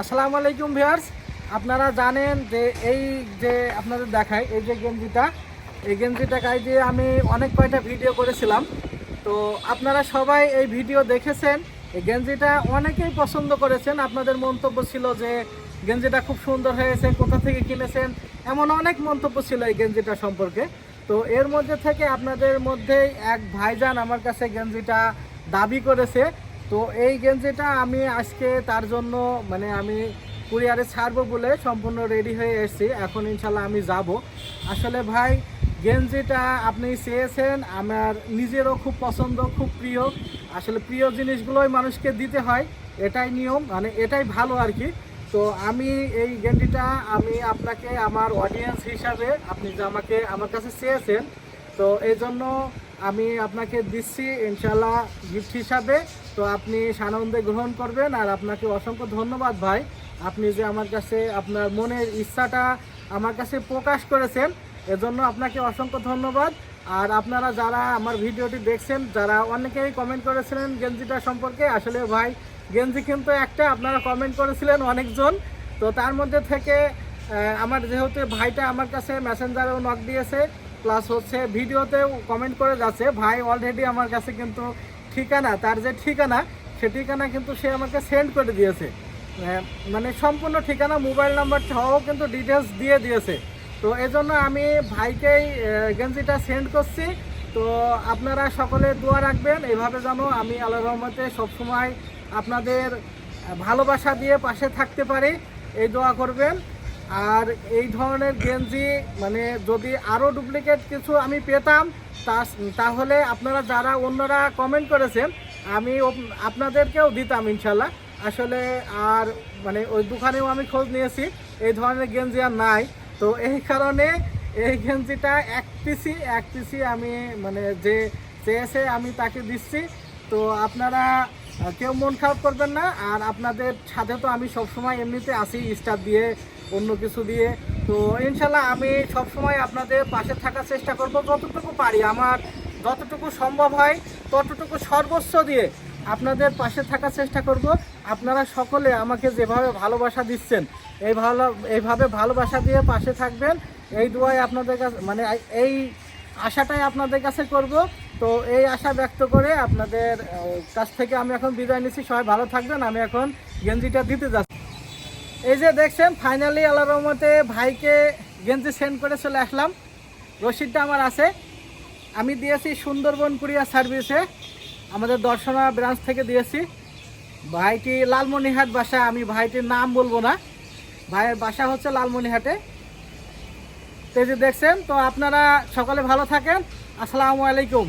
আসসালামু আলাইকুম ভিউয়ার্স। আপনারা জানেন যে এই যে আপনাদের দেখায়, এই যে গেঞ্জিটা, এই গেঞ্জিটা গায়ে দিয়ে আমি অনেক কয়টা ভিডিও করেছিলাম। তো আপনারা সবাই এই ভিডিও দেখেছেন। এই গেঞ্জিটা অনেকেই পছন্দ করেছেন। আপনাদের মন্তব্য ছিল যে গেঞ্জিটা খুব সুন্দর হয়েছে, কোথা থেকে কিনেছেন? এমন অনেক মন্তব্য ছিল এই গেঞ্জিটা সম্পর্কে। তো এর মধ্যে থেকে আপনাদের মধ্যেই এক ভাইজান আমার কাছে গেঞ্জিটা দাবি করেছে তো এই গেঞ্জিটা আমি আজকে তার জন্য মানে আমি কুরিয়ারে ছাড়বো বলে সম্পূর্ণ রেডি হয়ে এসেছি। এখন ইনশাল্লাহ আমি যাব। আসলে ভাই, গেঞ্জিটা আপনি চেয়েছেন, আমার নিজেরও খুব পছন্দ, খুব প্রিয়। আসলে প্রিয় জিনিসগুলোই মানুষকে দিতে হয়, এটাই নিয়ম মানে এটাই ভালো আর কি। তো আমি এই গেঞ্জিটা আমি আপনাকে, আমার অডিয়েন্স হিসাবে আপনি যে আমাকে, আমার কাছে চেয়েছেন, তো এই জন্য আমি আপনাকে দিচ্ছি ইনশাল্লাহ গিফট হিসাবে। তো আপনি সানন্দে গ্রহণ করবেন। আর আপনাকে অসংখ্য ধন্যবাদ ভাই। আপনি যে আমার কাছে আপনার মনের ইচ্ছাটা আমার কাছে প্রকাশ করেছেন, এজন্য আপনাকে অসংখ্য ধন্যবাদ। আর আপনারা যারা আমার ভিডিওটি দেখছেন, যারা অনেকেই কমেন্ট করেছিলেন গেঞ্জিটা সম্পর্কে, আসলে ভাই, গেঞ্জি কিন্তু একটা, আপনারা কমেন্ট করেছিলেন অনেকজন। তো তার মধ্যে থেকে আমার যেহেতু ভাইটা আমার কাছে মেসেঞ্জারেও নক দিয়েছে প্লাস হচ্ছে ভিডিওতেও কমেন্ট করে যাচ্ছে, ভাই অলরেডি আমার কাছে কিন্তু ঠিকানা, তার যে ঠিকানা, সে ঠিকানা কিন্তু সে আমাকে সেন্ড করে দিয়েছে। মানে সম্পূর্ণ ঠিকানা মোবাইল নাম্বার সহ কিন্তু ডিটেলস দিয়ে দিয়েছে। তো এজন্য আমি ভাইকেই গেঞ্জিটা সেন্ড করছি। তো আপনারা সকলে দোয়া রাখবেন, এভাবে যেন আমি আল্লাহ রহমতে সবসময় আপনাদের ভালোবাসা দিয়ে পাশে থাকতে পারি। এই দোয়া করবেন। আর এই ধরনের গেঞ্জি মানে যদি আরও ডুপ্লিকেট কিছু আমি পেতাম তাহলে আপনারা যারা, অন্যরা কমেন্ট করেছেন আমি আপনাদেরকেও দিতাম ইনশাল্লাহ। আসলে আর মানে ওই দোকানেও আমি খোঁজ নিয়েছি, এই ধরনের গেঞ্জি আর নাই। তো এই কারণে এই গেঞ্জিটা এক পিসি এক পিসি আমি মানে যে, চেয়েছে আমি তাকে দিচ্ছি। তো আপনারা কেউ মন খারাপ করবেন না, আর আপনাদের সাথে তো আমি সবসময় এমনিতে আসি স্টার দিয়ে, অন্য কিছু দিয়ে। তো ইনশাল্লাহ আমি সবসময় আপনাদের পাশে থাকার চেষ্টা করব, যতটুকু পারি। আমার যতটুকু সম্ভব হয়, ততটুকু সর্বোচ্চ দিয়ে আপনাদের পাশে থাকার চেষ্টা করব। আপনারা সকলে আমাকে যেভাবে ভালোবাসা দিচ্ছেন, এই ভালো, এইভাবে ভালোবাসা দিয়ে পাশে থাকবেন। এই দোয়াই আপনাদের কাছে মানে এই আশাটাই আপনাদের কাছে করব। তো এই আশা ব্যক্ত করে আপনাদের কাছ থেকে আমি এখন বিদায় নিচ্ছি। সবাই ভালো থাকবেন, আমি এখন গেঞ্জিটা দিতে যাচ্ছি। এই যে দেখছেন ফাইনালি আল্লাহ রহমতে ভাইকে গেঞ্জি সেন্ড করে চলে আসলাম। রসিদটা আমার আছে। আমি দিয়েছি সুন্দরবন কুরিয়ার সার্ভিসে। আমাদের দর্শনা ব্রাঞ্চ থেকে দিয়েছি। ভাইটি লালমনিহাট বাসা, আমি ভাইটির নাম বলব না। ভাইয়ের বাসা হচ্ছে লালমনিহাটে তো যে দেখছেন, তো আপনারা সকলে ভালো থাকেন। আসসালামু আলাইকুম।